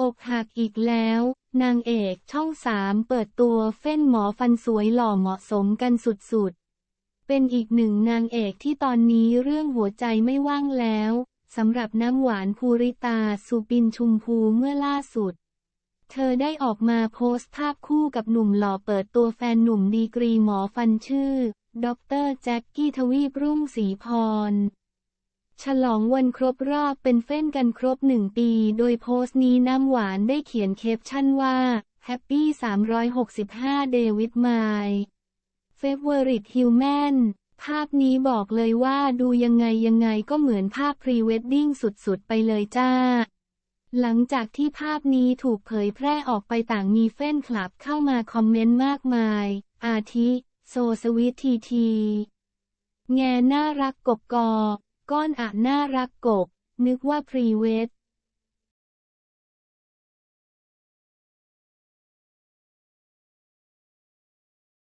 อกหักอีกแล้ว นางเอกช่องสามเปิดตัวเฟ้นหมอฟันสวยหล่อเหมาะสมกันสุดๆ เป็นอีกหนึ่งนางเอกที่ตอนนี้เรื่องหัวใจไม่ว่างแล้วสำหรับน้ำหวานภูริตาสุปินชุมพูเมื่อล่าสุด เธอได้ออกมาโพสต์ภาพคู่กับหนุ่มหล่อเปิดตัวแฟนหนุ่มดีกรีหมอฟันชื่อ ดรแจ็คกี้ทวีปรุ่งศรีพร ฉลองวันครบรอบเป็นเฟ้นกันครบหนึ่งปี โดยโพสต์นี้น้ำหวานได้เขียนเคปชั่นว่า Happy 365เดวิดมล์เฟเวอริตฮิวแมนภาพนี้บอกเลยว่าดูยังไงยังไงก็เหมือนภาพพรีเวดดิ้งสุดๆ ไปเลยจ้า หลังจากที่ภาพนี้ถูกเผยแพร่ออกไปต่างมีเฟ้นคลับเข้ามาคอมเมนต์มากมาย อาทิ โซสวิตทีที แงน่ารักกบกอ ก้อนอะน่ารักกบ นึกว่าพรีเวด